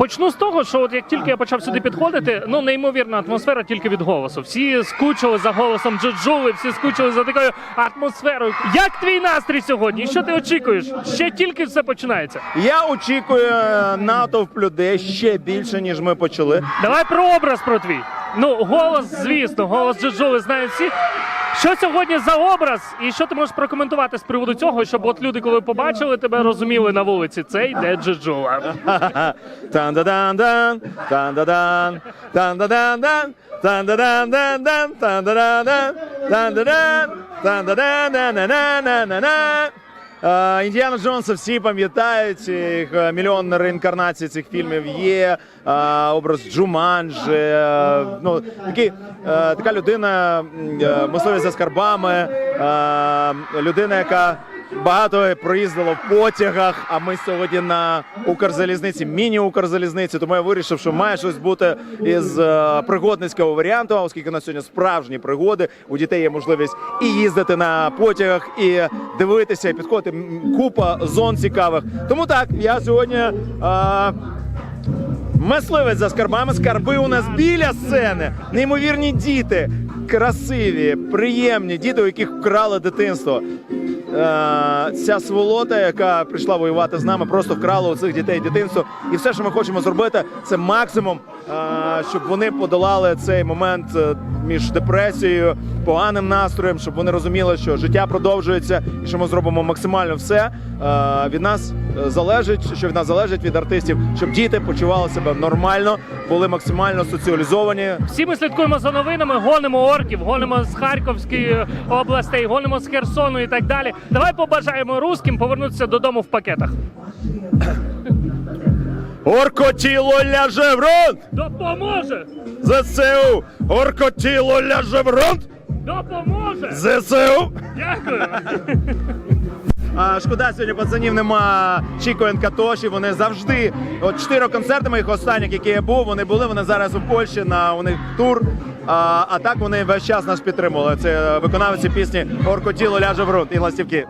Почну з того, що от як тільки я почав сюди підходити, ну неймовірна атмосфера тільки від голосу. Всі скучили за голосом Джоджули, всі скучили за такою атмосферою. Як твій настрій сьогодні? І Що ти очікуєш? Ще тільки все починається. Я очікую е, натовп людей ще більше, ніж ми почали. Давай про образ про твій. Ну, голос, звісно, голос Джоджули знають всі. Що сьогодні за образ, і що ти можеш прокоментувати з приводу цього, щоб от люди, коли побачили тебе, розуміли на вулиці, це йде джеджула. Тан-да-дан-дан, тан-да-дан, тан-да-дан-дан, тан-да-дан-дан-дан, тан-да-дан-дан, тан-да-дан, тан-да-дан-на-на-на-на-на. Е, Індіана Джонса всі пам'ятають їх е, мільйон реінкарнацій цих фільмів є. е, Образ Джуманджі, е, ну такий, е, така людина, мисливець за скарбами, людина, яка багато проїздило в потягах. А ми сьогодні на Укрзалізниці, міні-Укрзалізниці. Тому я вирішив, що має щось бути із е, пригодницького варіанту, оскільки на сьогодні справжні пригоди. У дітей є можливість і їздити на потягах, і дивитися, і підходити купа зон цікавих. Тому так, я сьогодні. Е, Мисливець за скарбами. Скарби у нас біля сцени. Неймовірні діти, красиві, приємні діти, у яких вкрали дитинство. Е, ця сволота, яка прийшла воювати з нами, просто вкрала у цих дітей дитинство. І все, що ми хочемо зробити, це максимум, щоб вони подолали цей момент е, між депресією, поганим настроєм, щоб вони розуміли, що життя продовжується, і що ми зробимо максимально все е, від нас е, залежить, що від нас залежить від артистів, щоб діти почували себе нормально, були максимально соціалізовані. Всі ми слідкуємо за новинами, гонимо орків, гонимо з Харківської областей, гонимо з Херсону і так далі. Давай побажаємо русським повернутися додому в пакетах. Оркотіло ляже в рот! Допоможе! ЗСУ! Оркотіло ляже в рот! Допоможе! ЗСУ! Дякую! А, шкода, сьогодні пацанів нема Чіко Енкатоші. Вони завжди, от чотири концерти моїх останніх, які я був, вони були. Вони зараз у Польщі на у них тур. А, а так вони весь час нас підтримували. Це виконавці пісні Оркотіло ляже в рот і ластівки.